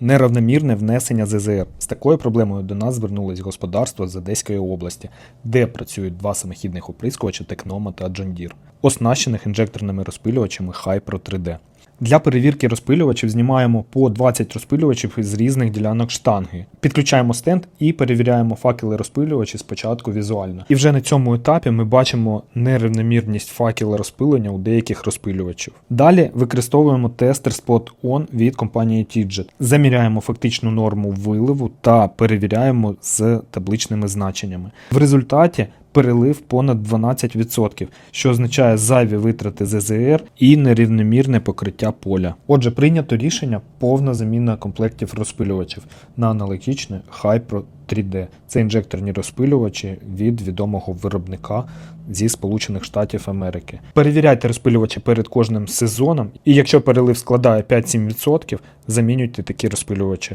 Неравномірне внесення ЗЗР. З такою проблемою до нас звернулись господарства з Одеської області, де працюють два самохідних оприскувача Текнома та Джондір, оснащених інжекторними розпилювачами Hypro 3D. Для перевірки розпилювачів знімаємо по 20 розпилювачів із різних ділянок штанги. Підключаємо стенд і перевіряємо факели розпилювачі спочатку візуально. І вже на цьому етапі ми бачимо нерівномірність факела розпилення у деяких розпилювачів. Далі використовуємо тестер Spot On від компанії Tidjet. Заміряємо фактичну норму виливу та перевіряємо з табличними значеннями. В результаті перелив понад 12%, що означає зайві витрати ЗЗР і нерівномірне покриття поля. Отже, прийнято рішення повна заміна комплектів розпилювачів на аналогічне Hypro 3D. Це інжекторні розпилювачі від відомого виробника зі Сполучених Штатів Америки. Перевіряйте розпилювачі перед кожним сезоном, і якщо перелив складає 5-7%, замінюйте такі розпилювачі.